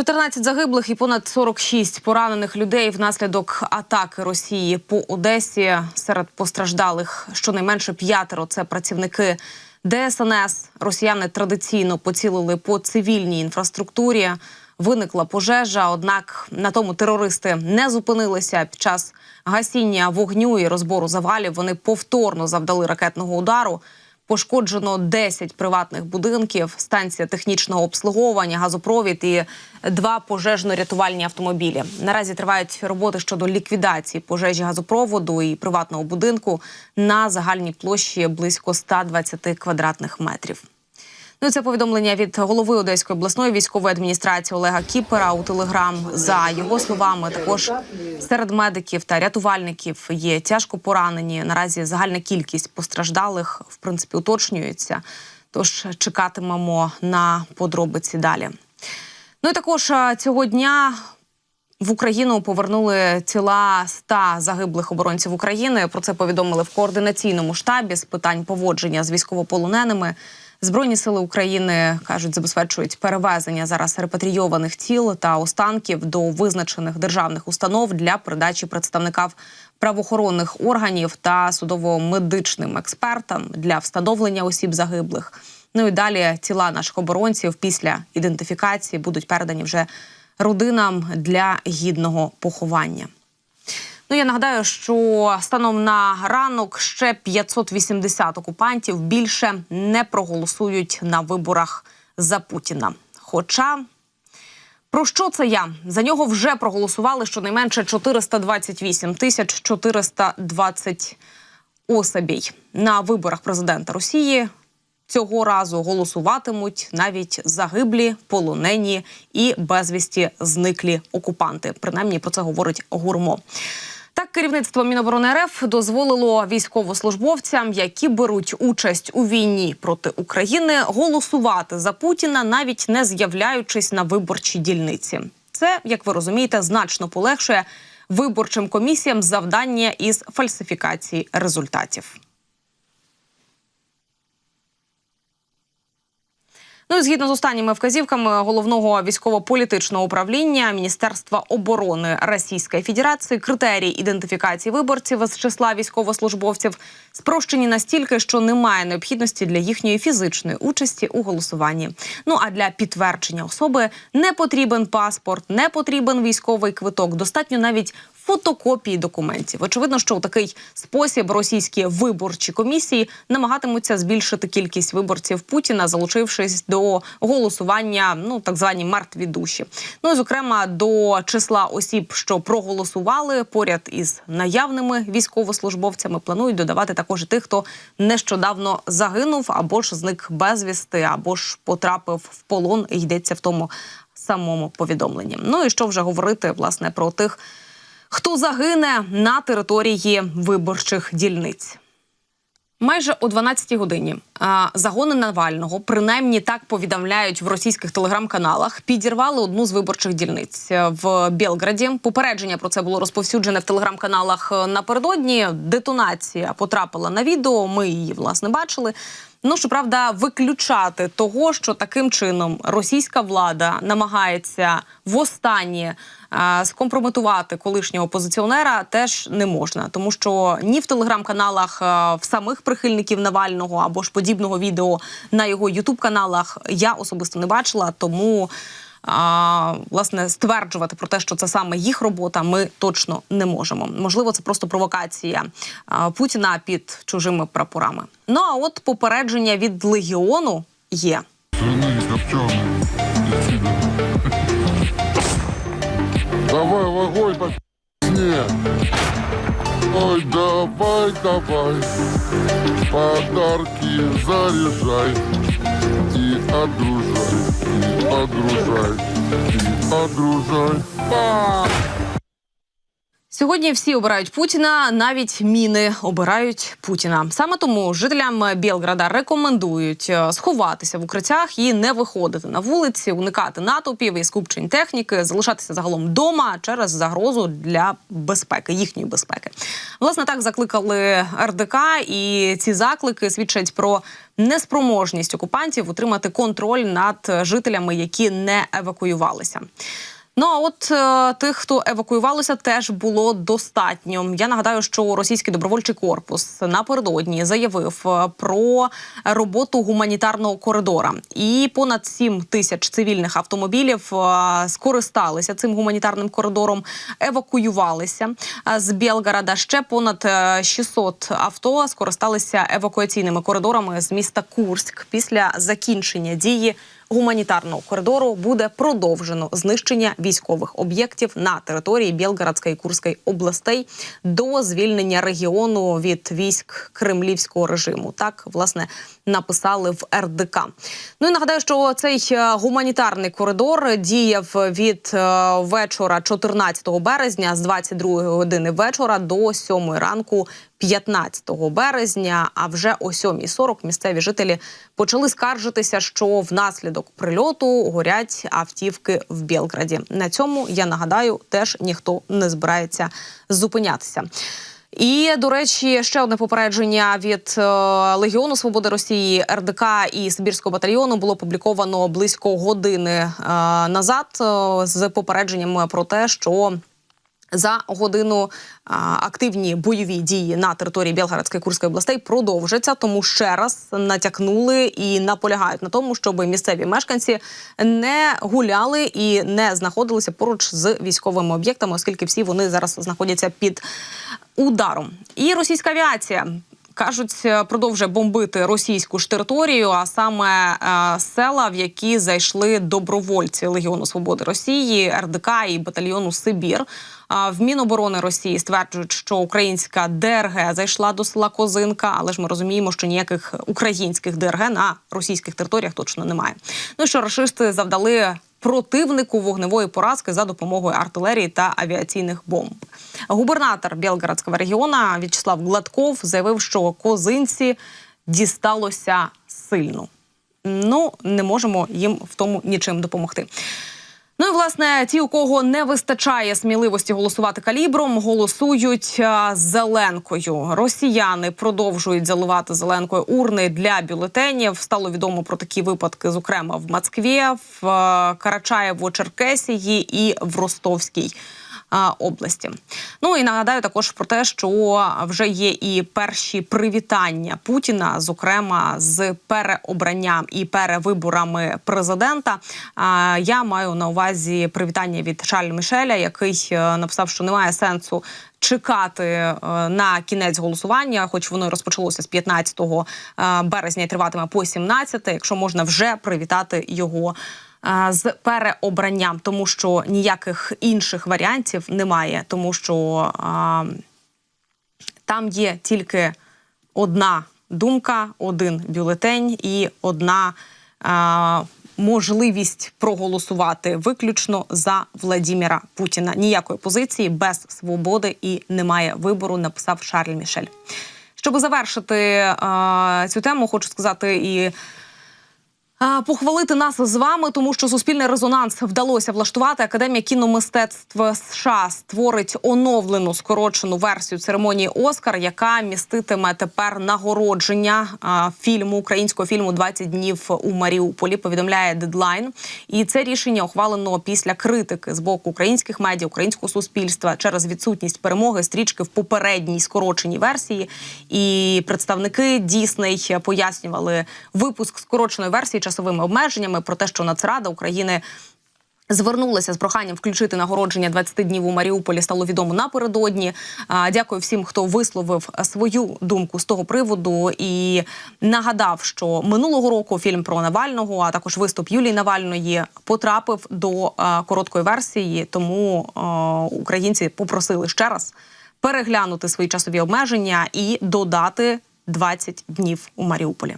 14 загиблих і понад 46 поранених людей внаслідок атаки Росії по Одесі. Серед постраждалих щонайменше п'ятеро це працівники ДСНС. Росіяни традиційно поцілили по цивільній інфраструктурі. Виникла пожежа, однак на тому терористи не зупинилися. Під час гасіння вогню і розбору завалів вони повторно завдали ракетного удару. Пошкоджено 10 приватних будинків, станція технічного обслуговування, газопровід і два пожежно-рятувальні автомобілі. Наразі тривають роботи щодо ліквідації пожежі газопроводу і приватного будинку на загальній площі близько 120 квадратних метрів. Ну, це повідомлення від голови Одеської обласної військової адміністрації Олега Кіпера у телеграм. За його словами, також серед медиків та рятувальників є тяжко поранені. Наразі загальна кількість постраждалих в принципі уточнюється. Тож чекатимемо на подробиці далі. Ну і також цього дня в Україну повернули тіла 100 загиблих оборонців України. Про це повідомили в координаційному штабі з питань поводження з військовополоненими. Збройні сили України кажуть, забезпечують перевезення зараз репатрійованих тіл та останків до визначених державних установ для передачі представникам правоохоронних органів та судово-медичним експертам для встановлення осіб загиблих. Ну і далі тіла наших оборонців після ідентифікації будуть передані вже родинам для гідного поховання. Ну я нагадаю, що станом на ранок ще 580 окупантів більше не проголосують на виборах за Путіна. Хоча про що це я? За нього вже проголосували щонайменше 428 тисяч 420 особій на виборах президента Росії. Цього разу голосуватимуть навіть загиблі, полонені і безвісті зниклі окупанти. Принаймні про це говорить гурмо. Так, керівництво Міноборони РФ дозволило військовослужбовцям, які беруть участь у війні проти України, голосувати за Путіна, навіть не з'являючись на виборчій дільниці. Це, як ви розумієте, значно полегшує виборчим комісіям завдання із фальсифікації результатів. Ну і згідно з останніми вказівками головного військово-політичного управління Міністерства оборони Російської Федерації, критерії ідентифікації виборців з числа військовослужбовців спрощені настільки, що немає необхідності для їхньої фізичної участі у голосуванні. Ну а для підтвердження особи не потрібен паспорт, не потрібен військовий квиток. Достатньо навіть фотокопії документів. Очевидно, що у такий спосіб російські виборчі комісії намагатимуться збільшити кількість виборців Путіна, залучившись до голосування, ну так звані мертві душі. Ну і зокрема до числа осіб, що проголосували поряд із наявними військовослужбовцями, планують додавати також тих, хто нещодавно загинув або ж зник безвісти, або ж потрапив в полон. Йдеться в тому самому повідомленні. Ну і що вже говорити власне про тих хто загине на території виборчих дільниць. Майже о 12-й годині загони Навального, принаймні так повідомляють в російських телеграм-каналах, підірвали одну з виборчих дільниць в Белграді. Попередження про це було розповсюджене в телеграм-каналах напередодні. Детонація потрапила на відео. Ми її власне бачили. Ну щоправда, виключати того, що таким чином російська влада намагається востаннє е, скомпрометувати колишнього опозиціонера, теж не можна, тому що ні в телеграм-каналах е, в самих прихильників Навального або ж подібного відео на його ютуб-каналах я особисто не бачила, тому. А, власне стверджувати про те, що це саме їх робота, ми точно не можемо. Можливо, це просто провокація а, Путіна під чужими прапорами. Ну а от попередження від легіону є. Свиные Ой, давай, давай. Подарки заряжай. И одружай, и одружай, и одружай. Па! Сьогодні всі обирають Путіна, навіть міни обирають Путіна. Саме тому жителям Білграда рекомендують е, сховатися в укриттях і не виходити на вулиці, уникати натовпів і скупчень техніки, залишатися загалом вдома через загрозу для безпеки, їхньої безпеки. Власне, так закликали РДК, і ці заклики свідчать про неспроможність окупантів утримати контроль над жителями, які не евакуювалися. Ну а от е, тих, хто евакуювалося, теж було достатньо. Я нагадаю, що російський добровольчий корпус напередодні заявив е, про роботу гуманітарного коридора, і понад 7 тисяч цивільних автомобілів е, скористалися цим гуманітарним коридором, евакуювалися е, з Білгорода. Ще понад е, 600 авто скористалися евакуаційними коридорами з міста Курськ після закінчення дії гуманітарного коридору буде продовжено знищення військових об'єктів на території Білгородської і Курської областей до звільнення регіону від військ кремлівського режиму. Так власне написали в РДК. Ну і нагадаю, що цей е, гуманітарний коридор діяв від е, вечора 14 березня з 22 години вечора до 7 ранку 15 березня. А вже о 7.40 місцеві жителі почали скаржитися, що внаслідок прильоту горять автівки в Білграді. На цьому я нагадаю, теж ніхто не збирається зупинятися. І до речі, ще одне попередження від е, Легіону Свободи Росії, РДК і Сибірського батальйону було опубліковано близько години е, назад е, з попередженням про те, що за годину а, активні бойові дії на території Білгородської Курської областей продовжаться. Тому ще раз натякнули і наполягають на тому, щоб місцеві мешканці не гуляли і не знаходилися поруч з військовими об'єктами, оскільки всі вони зараз знаходяться під ударом. І російська авіація. Кажуть, продовжує бомбити російську ж територію, а саме е, села, в які зайшли добровольці Легіону Свободи Росії, РДК і батальйону Сибір. А в Міноборони Росії стверджують, що українська ДРГ зайшла до села Козинка, але ж ми розуміємо, що ніяких українських ДРГ на російських територіях точно немає. Ну що рашисти завдали противнику вогневої поразки за допомогою артилерії та авіаційних бомб. Губернатор Білгородського регіона В'ячеслав Гладков заявив, що козинці дісталося сильно. Ну не можемо їм в тому нічим допомогти. Ну і власне, ті, у кого не вистачає сміливості голосувати калібром, голосують зеленкою. Росіяни продовжують заливати зеленкою урни для бюлетенів. Стало відомо про такі випадки, зокрема в Москві, в Карачаєво, Черкесії і в Ростовській. Області, ну і нагадаю також про те, що вже є і перші привітання Путіна, зокрема з переобранням і перевиборами президента. Я маю на увазі привітання від Шарль Мішеля, який е, написав, що немає сенсу. Чекати е, на кінець голосування, хоч воно розпочалося з 15 е, березня і триватиме по 17, якщо можна вже привітати його з переобранням, тому що ніяких інших варіантів немає, тому що е, там є тільки одна думка, один бюлетень і одна а, можливість проголосувати виключно за Владіміра Путіна. Ніякої позиції без свободи і немає вибору. Написав Шарль Мішель. Щоб завершити а, цю тему, хочу сказати і. Похвалити нас з вами, тому що суспільний резонанс вдалося влаштувати. Академія кіномистецтв США створить оновлену скорочену версію церемонії Оскар, яка міститиме тепер нагородження фільму українського фільму «20 днів у Маріуполі. Повідомляє дедлайн. І це рішення ухвалено після критики з боку українських медіа, українського суспільства через відсутність перемоги стрічки в попередній скороченій версії. І представники Дісней пояснювали випуск скороченої версії часовими обмеженнями про те, що Нацрада України. Звернулася з проханням включити нагородження 20 днів у Маріуполі. Стало відомо напередодні. Дякую всім, хто висловив свою думку з того приводу і нагадав, що минулого року фільм про Навального, а також виступ Юлії Навальної потрапив до короткої версії. Тому українці попросили ще раз переглянути свої часові обмеження і додати 20 днів у Маріуполі.